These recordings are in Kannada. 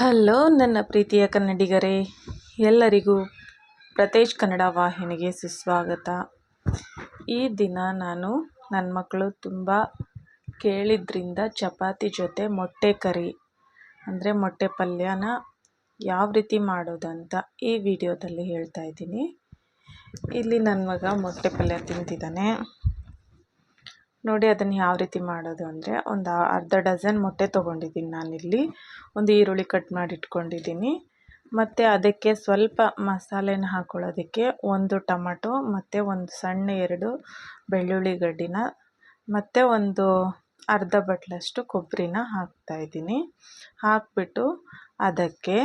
ಹಲೋ ನನ್ನ ಪ್ರೀತಿಯ ಕನ್ನಡಿಗರೇ, ಎಲ್ಲರಿಗೂ ಪ್ರತೇಶ್ ಕನ್ನಡ ವಾಹಿನಿಗೆ ಸುಸ್ವಾಗತ. ಈ ದಿನ ನಾನು ನನ್ನ ಮಕ್ಕಳು ತುಂಬ ಕೇಳಿದ್ರಿಂದ ಚಪಾತಿ ಜೊತೆ ಮೊಟ್ಟೆ ಕರಿ, ಅಂದರೆ ಮೊಟ್ಟೆ ಪಲ್ಯನ ಯಾವ ರೀತಿ ಮಾಡೋದಂತ ಈ ವಿಡಿಯೋದಲ್ಲಿ ಹೇಳ್ತಾ ಇದ್ದೀನಿ. ಇಲ್ಲಿ ನನ್ನ ಮಗ ಮೊಟ್ಟೆ ಪಲ್ಯ ತಿಂತಿದ್ದಾನೆ. ನೋಡಿ ಅದನ್ನು ಯಾವ ರೀತಿ ಮಾಡೋದು ಅಂದರೆ ಒಂದು ಅರ್ಧ ಡಜನ್ ಮೊಟ್ಟೆ ತೊಗೊಂಡಿದ್ದೀನಿ ನಾನಿಲ್ಲಿ. ಒಂದು ಈರುಳ್ಳಿ ಕಟ್ ಮಾಡಿ ಇಟ್ಕೊಂಡಿದ್ದೀನಿ. ಮತ್ತು ಅದಕ್ಕೆ ಸ್ವಲ್ಪ ಮಸಾಲೆನ ಹಾಕ್ಕೊಳ್ಳೋದಕ್ಕೆ ಒಂದು ಟೊಮಟೊ, ಮತ್ತು ಒಂದು ಸಣ್ಣ ಎರಡು ಬೆಳ್ಳುಳ್ಳಿ ಗಡ್ಡಿನ, ಮತ್ತು ಒಂದು ಅರ್ಧ ಬಟ್ಲಷ್ಟು ಕೊಬ್ಬರಿನ ಹಾಕ್ತಾಯಿದ್ದೀನಿ ಹಾಕ್ಬಿಟ್ಟು ಅದಕ್ಕೆ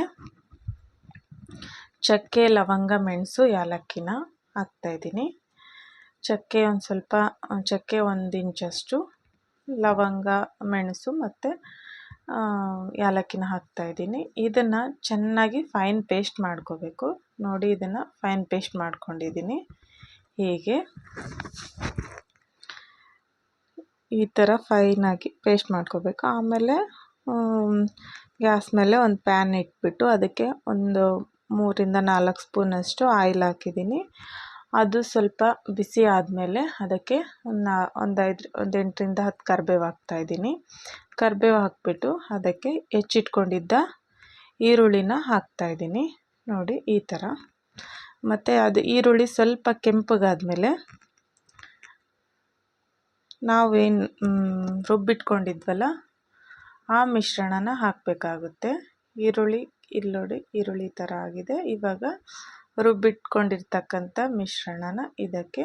ಚಕ್ಕೆ, ಲವಂಗ, ಮೆಣಸು ಏಲಕ್ಕಿನ ಹಾಕ್ತಾಯಿದ್ದೀನಿ ಚಕ್ಕೆ ಒಂದು ಸ್ವಲ್ಪ ಚಕ್ಕೆ ಒಂದು ಇಂಚಷ್ಟು ಲವಂಗ, ಮೆಣಸು ಮತ್ತು ಏಲಕ್ಕಿನ ಹಾಕ್ತಾಯಿದ್ದೀನಿ ಇದನ್ನು ಚೆನ್ನಾಗಿ ಫೈನ್ ಪೇಸ್ಟ್ ಮಾಡ್ಕೋಬೇಕು. ನೋಡಿ ಇದನ್ನು ಫೈನ್ ಪೇಸ್ಟ್ ಮಾಡ್ಕೊಂಡಿದ್ದೀನಿ. ಹೀಗೆ. ಈ ಥರ ಫೈನಾಗಿ ಪೇಸ್ಟ್ ಮಾಡ್ಕೋಬೇಕು. ಆಮೇಲೆ ಗ್ಯಾಸ್ ಮೇಲೆ ಒಂದು ಪ್ಯಾನ್ ಇಟ್ಬಿಟ್ಟು ಅದಕ್ಕೆ ಒಂದು ಮೂರಿಂದ ನಾಲ್ಕು ಸ್ಪೂನಷ್ಟು ಆಯಿಲ್ ಹಾಕಿದ್ದೀನಿ. ಅದು ಸ್ವಲ್ಪ ಬಿಸಿ ಆದಮೇಲೆ ಅದಕ್ಕೆ ಒಂದು ಒಂದು ಐದು ಒಂದು ಎಂಟರಿಂದ ಹತ್ತು ಕರಿಬೇವು ಹಾಕ್ತಾಯಿದ್ದೀನಿ ಕರಿಬೇವು ಹಾಕಿಬಿಟ್ಟು ಅದಕ್ಕೆ ಹೆಚ್ಚಿಟ್ಕೊಂಡಿದ್ದ ಈರುಳ್ಳಿನ ಹಾಕ್ತಾಯಿದ್ದೀನಿ ನೋಡಿ, ಈ ಥರ. ಮತ್ತು ಅದು ಈರುಳ್ಳಿ ಸ್ವಲ್ಪ ಕೆಂಪಗಾದಮೇಲೆ ನಾವೇನು ರುಬ್ಬಿಟ್ಕೊಂಡಿದ್ವಲ್ಲ, ಆ ಮಿಶ್ರಣನ ಹಾಕಬೇಕಾಗುತ್ತೆ. ಈರುಳ್ಳಿ ಇಲ್ಲಿ ನೋಡಿ ಈರುಳ್ಳಿ ಥರ ಆಗಿದೆ. ಇವಾಗ ರುಬ್ಬಿಟ್ಕೊಂಡಿರ್ತಕ್ಕಂಥ ಮಿಶ್ರಣನ ಇದಕ್ಕೆ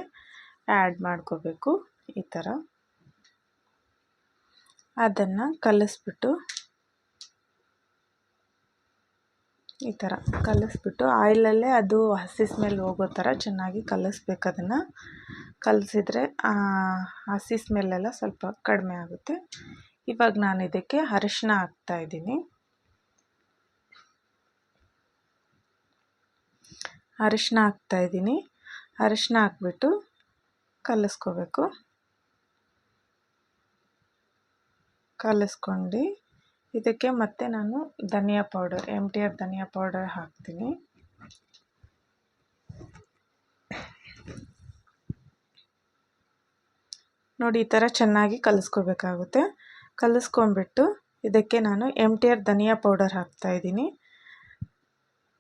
ಆ್ಯಡ್ ಮಾಡ್ಕೋಬೇಕು. ಈ ಥರ. ಅದನ್ನು ಕಲಿಸ್ಬಿಟ್ಟು ಈ ಥರ ಕಲಿಸ್ಬಿಟ್ಟು ಆಯಿಲಲ್ಲೇ ಅದು ಹಸಿ ಸ್ಮೆಲ್ ಹೋಗೋ ಥರ ಚೆನ್ನಾಗಿ ಕಲಿಸ್ಬೇಕು ಅದನ್ನು. ಕಲಸಿದ್ರೆ ಹಸಿ ಸ್ಮೆಲ್ಲೆಲ್ಲ ಸ್ವಲ್ಪ ಕಡಿಮೆ ಆಗುತ್ತೆ. ಇವಾಗ ನಾನು ಇದಕ್ಕೆ ಅರಿಶಿನ ಹಾಕ್ತಾಯಿದ್ದೀನಿ ಅರಿಶಿನ ಹಾಕ್ತಾಯಿದ್ದೀನಿ ಅರಿಶಿನ ಹಾಕ್ಬಿಟ್ಟು ಕಲಿಸ್ಕೋಬೇಕು. ಕಲಿಸ್ಕೊಂಡು ಇದಕ್ಕೆ ಮತ್ತೆ ನಾನು ಧನಿಯಾ ಪೌಡರ್ ಎಂ ಟಿ ಆರ್ ಧನಿಯಾ ಪೌಡರ್ ಹಾಕ್ತೀನಿ. ನೋಡಿ, ಈ ಥರ ಚೆನ್ನಾಗಿ ಕಲಿಸ್ಕೋಬೇಕಾಗುತ್ತೆ. ಕಲಿಸ್ಕೊಂಡ್ಬಿಟ್ಟು ಇದಕ್ಕೆ ನಾನು ಎಂ ಟಿ ಆರ್ ಧನಿಯಾ ಪೌಡರ್ ಹಾಕ್ತಾಯಿದ್ದೀನಿ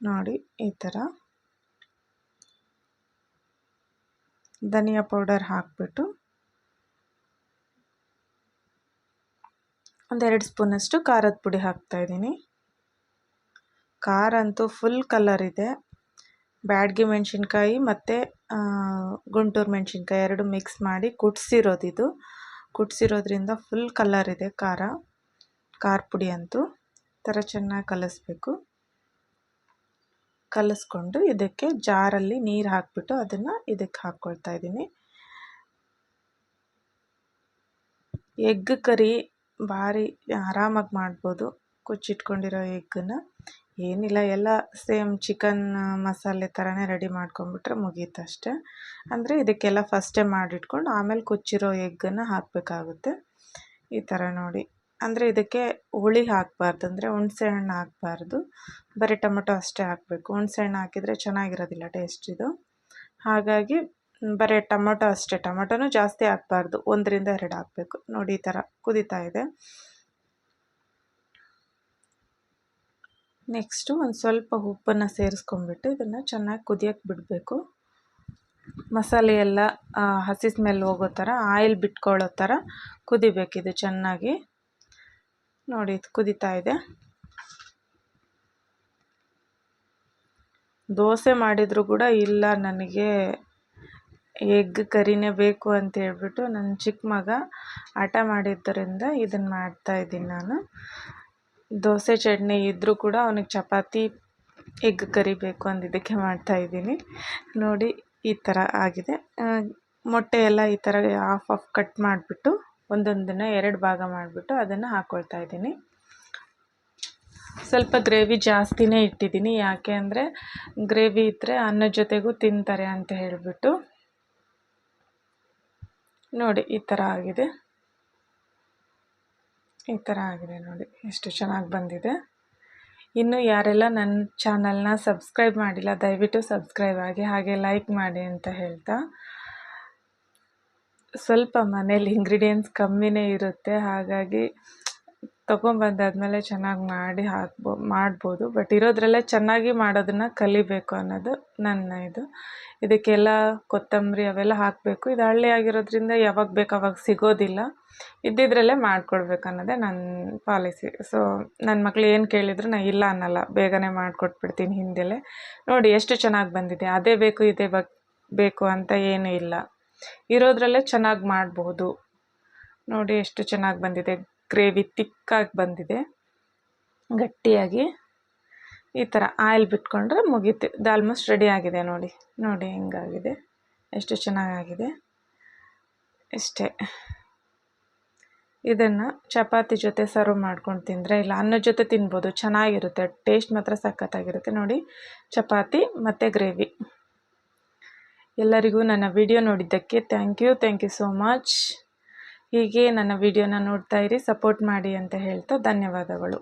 ನೋಡಿ, ಈ ಥರ. ಧನಿಯಾ ಪೌಡರ್ ಹಾಕಿಬಿಟ್ಟು ಒಂದೆರಡು ಸ್ಪೂನಷ್ಟು ಖಾರದ ಪುಡಿ ಹಾಕ್ತಾಯಿದ್ದೀನಿ ಖಾರ ಅಂತೂ ಫುಲ್ ಕಲರ್ ಇದೆ. ಬ್ಯಾಡಗಿ ಮೆಣಸಿನ್ಕಾಯಿ ಮತ್ತು ಗುಂಟೂರು ಮೆಣಸಿನ್ಕಾಯಿ ಎರಡು ಮಿಕ್ಸ್ ಮಾಡಿ ಕುಟ್ಸಿರೋದಿದು ಕುಟ್ಸಿರೋದ್ರಿಂದ ಫುಲ್ ಕಲರ್ ಇದೆ ಖಾರ. ಖಾರ ಪುಡಿ ಅಂತೂ. ಥರ ಚೆನ್ನಾಗಿ ಕಲಿಸ್ಬೇಕು. ಕಲಿಸ್ಕೊಂಡು ಇದಕ್ಕೆ ಜಾರಲ್ಲಿ ನೀರು ಹಾಕಿಬಿಟ್ಟು ಅದನ್ನು ಇದಕ್ಕೆ ಹಾಕ್ಕೊಳ್ತಾ ಇದ್ದೀನಿ. ಎಗ್ ಕರಿ ಭಾರಿ ಆರಾಮಾಗಿ ಮಾಡ್ಬೋದು. ಕುಚ್ಚಿಟ್ಕೊಂಡಿರೋ ಎಗ್ಗನ್ನು. ಏನಿಲ್ಲ, ಎಲ್ಲ ಸೇಮ್ ಚಿಕನ್ ಮಸಾಲೆ ಥರನೇ ರೆಡಿ ಮಾಡ್ಕೊಂಬಿಟ್ರೆ ಮುಗೀತು ಅಷ್ಟೇ. ಅಂದರೆ ಇದಕ್ಕೆಲ್ಲ ಫಸ್ಟೇ ಮಾಡಿಟ್ಕೊಂಡು ಆಮೇಲೆ ಕುಚ್ಚಿರೋ ಎಗ್ಗನ್ನು ಹಾಕಬೇಕಾಗುತ್ತೆ. ಈ ಥರ ನೋಡಿ. ಅಂದರೆ ಇದಕ್ಕೆ ಹುಳಿ ಹಾಕಬಾರ್ದು, ಅಂದರೆ ಹುಣಸೆ ಹಣ್ಣು ಹಾಕಬಾರ್ದು. ಬರೀ ಟೊಮೊಟೊ ಅಷ್ಟೇ ಹಾಕಬೇಕು. ಹುಣ್ಸೆ ಹಣ್ಣು ಹಾಕಿದರೆ ಚೆನ್ನಾಗಿರೋದಿಲ್ಲ ಟೇಸ್ಟ್ ಇದು. ಹಾಗಾಗಿ ಬರೀ ಟೊಮೊಟೊ ಅಷ್ಟೇ. ಟೊಮೊಟೊನೂ ಜಾಸ್ತಿ ಹಾಕಬಾರ್ದು. ಒಂದರಿಂದ ಎರಡು ಹಾಕಬೇಕು. ನೋಡಿ, ಈ ಥರ ಕುದೀತಾ ಇದೆ. ನೆಕ್ಸ್ಟು ಒಂದು ಸ್ವಲ್ಪ ಉಪ್ಪನ್ನು ಸೇರಿಸ್ಕೊಂಡ್ಬಿಟ್ಟು ಇದನ್ನು ಚೆನ್ನಾಗಿ ಕುದಿಯೋಕ್ಕೆ ಬಿಡಬೇಕು. ಮಸಾಲೆ ಎಲ್ಲ ಹಸಿ ಸ್ಮೆಲ್ ಹೋಗೋ ಥರ ಆಯಿಲ್ ಬಿಟ್ಕೊಳ್ಳೋ ಥರ ಕುದಿಬೇಕಿದು ಚೆನ್ನಾಗಿ. ನೋಡಿ, ಇದು ಕುದೀತಾ ಇದೆ. ದೋಸೆ ಮಾಡಿದರೂ ಕೂಡ ಇಲ್ಲ, ನನಗೆ ಎಗ್ ಕರಿನೇ ಬೇಕು ಅಂತ ಹೇಳ್ಬಿಟ್ಟು ನನ್ನ ಚಿಕ್ಕ ಮಗ ಹಠ ಮಾಡಿದ್ದರಿಂದ ಇದನ್ನು ಮಾಡ್ತಾಯಿದ್ದೀನಿ ನಾನು. ದೋಸೆ ಚಟ್ನಿ ಇದ್ದರೂ ಕೂಡ ಅವನಿಗೆ ಚಪಾತಿ, ಎಗ್ ಕರಿಬೇಕು ಅಂದಿದ್ದಕ್ಕೆ ಮಾಡ್ತಾಯಿದ್ದೀನಿ ನೋಡಿ, ಈ ಥರ ಆಗಿದೆ. ಮೊಟ್ಟೆ ಎಲ್ಲ ಈ ಥರ ಆಫ್ ಆಫ್ ಕಟ್ ಮಾಡಿಬಿಟ್ಟು ಒಂದೊಂದನ್ನು ಎರಡು ಭಾಗ ಮಾಡಿಬಿಟ್ಟು ಅದನ್ನು ಹಾಕ್ಕೊಳ್ತಾ ಇದ್ದೀನಿ. ಸ್ವಲ್ಪ ಗ್ರೇವಿ ಜಾಸ್ತಿನೇ ಇಟ್ಟಿದ್ದೀನಿ. ಯಾಕೆ ಅಂದರೆ ಗ್ರೇವಿ ಇದ್ದರೆ ಅನ್ನದ ಜೊತೆಗೂ ತಿಂತಾರೆ ಅಂತ ಹೇಳಿಬಿಟ್ಟು. ನೋಡಿ, ಈ ಥರ ಆಗಿದೆ. ಈ ಥರ ಆಗಿದೆ ನೋಡಿ, ಎಷ್ಟು ಚೆನ್ನಾಗಿ ಬಂದಿದೆ. ಇನ್ನು ಯಾರೆಲ್ಲ ನನ್ನ ಚಾನಲ್ನ ಸಬ್ಸ್ಕ್ರೈಬ್ ಮಾಡಿಲ್ಲ, ದಯವಿಟ್ಟು ಸಬ್ಸ್ಕ್ರೈಬ್ ಆಗಿ ಹಾಗೆ ಲೈಕ್ ಮಾಡಿ ಅಂತ ಹೇಳ್ತಾ. ಸ್ವಲ್ಪ ಮನೇಲಿ ಇಂಗ್ರೀಡಿಯೆಂಟ್ಸ್ ಕಮ್ಮಿನೇ ಇರುತ್ತೆ, ಹಾಗಾಗಿ ತೊಗೊಂಬಂದಾದ್ಮೇಲೆ ಚೆನ್ನಾಗಿ ಮಾಡಿ ಹಾಕ್ಬೋ, ಮಾಡ್ಬೋದು. ಬಟ್ ಇರೋದ್ರಲ್ಲೇ ಚೆನ್ನಾಗಿ ಮಾಡೋದನ್ನು ಕಲಿಬೇಕು ಅನ್ನೋದು ನನ್ನ ಇದು. ಇದಕ್ಕೆಲ್ಲ ಕೊತ್ತಂಬರಿ ಅವೆಲ್ಲ ಹಾಕಬೇಕು. ಇದು ಹಳ್ಳಿ ಆಗಿರೋದ್ರಿಂದ ಯಾವಾಗ ಬೇಕು ಅವಾಗ ಸಿಗೋದಿಲ್ಲ. ಇದ್ದಿದ್ರಲ್ಲೇ ಮಾಡಿಕೊಡ್ಬೇಕು ಅನ್ನೋದೇ ನನ್ನ ಪಾಲಿಸಿ ಸೊ ನನ್ನ ಮಕ್ಳು ಏನು ಕೇಳಿದ್ರು ನಾನು ಇಲ್ಲ ಅನ್ನಲ್ಲ. ಬೇಗನೆ ಮಾಡಿಕೊಟ್ಬಿಡ್ತೀನಿ ಹಿಂದೆಲೇ. ನೋಡಿ ಎಷ್ಟು ಚೆನ್ನಾಗಿ ಬಂದಿದೆ. ಅದೇ ಬೇಕು, ಇದೇ ಬಕ್ ಬೇಕು ಅಂತ ಏನೂ ಇಲ್ಲ. ಇರೋದ್ರಲ್ಲೇ ಚೆನ್ನಾಗಿ ಮಾಡ್ಬೋದು. ನೋಡಿ ಎಷ್ಟು ಚೆನ್ನಾಗಿ ಬಂದಿದೆ. ಗ್ರೇವಿ ತಿಕ್ಕಾಗಿ ಬಂದಿದೆ. ಗಟ್ಟಿಯಾಗಿ. ಈ ಥರ ಆಯಿಲ್ ಬಿಟ್ಕೊಂಡ್ರೆ ಮುಗೀತು. ಇದು ಆಲ್ಮೋಸ್ಟ್ ರೆಡಿ ಆಗಿದೆ ನೋಡಿ. ನೋಡಿ ಹೆಂಗಾಗಿದೆ. ಎಷ್ಟು ಚೆನ್ನಾಗಾಗಿದೆ. ಇಷ್ಟೇ. ಇದನ್ನು ಚಪಾತಿ ಜೊತೆ ಸರ್ವ್ ಮಾಡ್ಕೊಂಡು ತಿಂದರೆ ಇಲ್ಲ ಅನ್ನದ ಜೊತೆ ತಿನ್ಬೋದು. ಚೆನ್ನಾಗಿರುತ್ತೆ. ಟೇಸ್ಟ್ ಮಾತ್ರ ಸಖತ್ತಾಗಿರುತ್ತೆ. ನೋಡಿ, ಚಪಾತಿ ಮತ್ತು ಗ್ರೇವಿ. ಎಲ್ಲರಿಗೂ ನನ್ನ ವಿಡಿಯೋ ನೋಡಿದ್ದಕ್ಕೆ thank you thank you so much ಹೀಗೆ ನನ್ನ ವಿಡಿಯೋನ ನೋಡ್ತಾ ಇರಿ ಸಪೋರ್ಟ್ ಮಾಡಿ ಅಂತ ಹೇಳ್ತಾ ಧನ್ಯವಾದಗಳು.